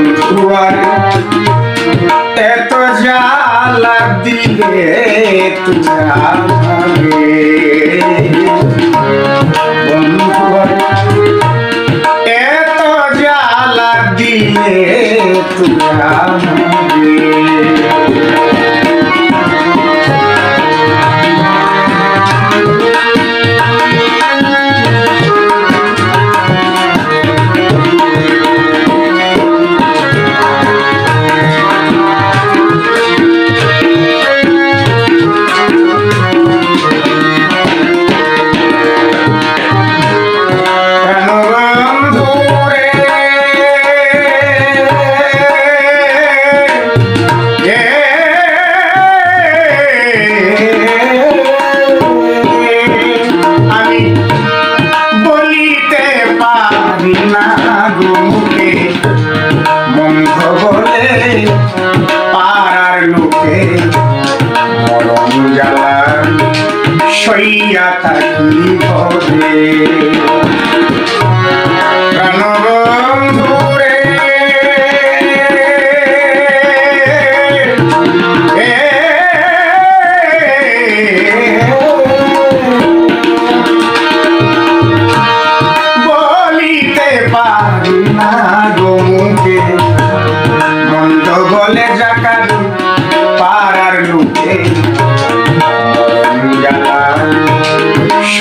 বন্ধু আরে এত জ্বালা দিলে এত জ্বালা দিলে তুই সইয়া থাকি ঘরে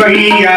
সইয়া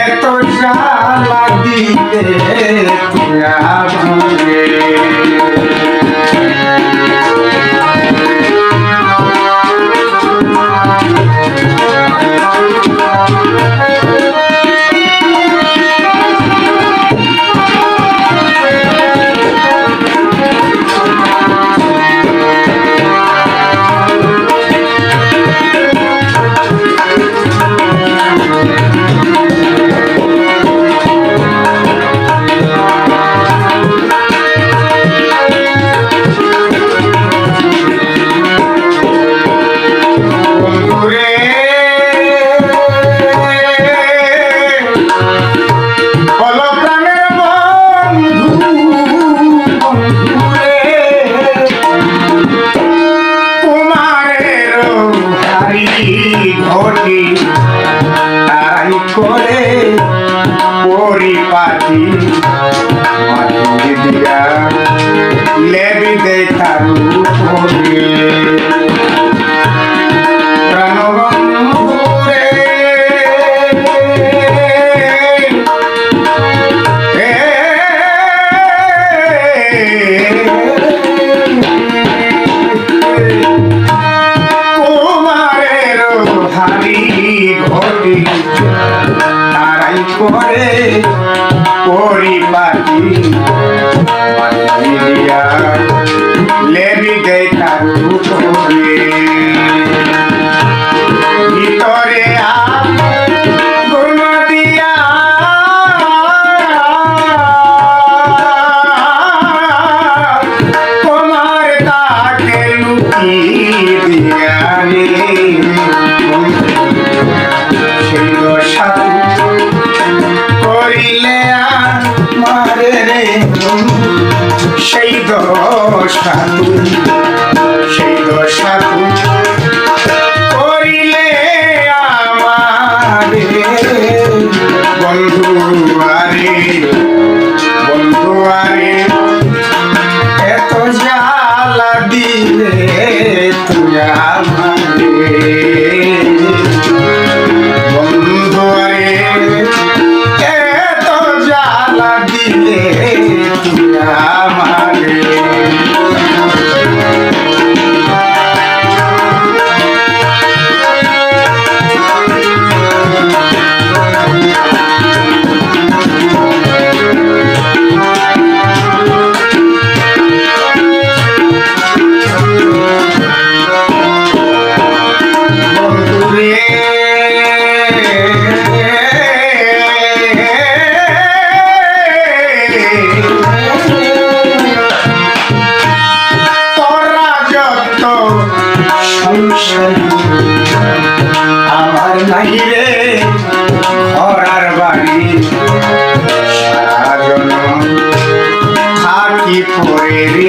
এত জ্বালা দিলে তুই আমাকে। ঘটি তাই করে পরিপাটি। দিয়া লেবি করে প্রাণবন্ধুরে লেবি দেয় তার ভুতরে ভিতরে তোমার তাকে লুকিয়ে দিয়া করিলে মারে রে সেই দশা তুই করিলে আমার বন্ধু আমার নাই রে ঘরার বাড়ি। সারাজন থাকি পরে রে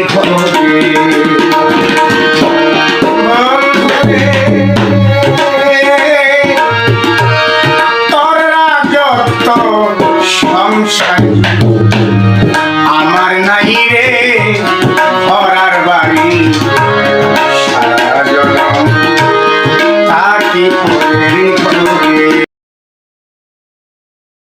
সংসার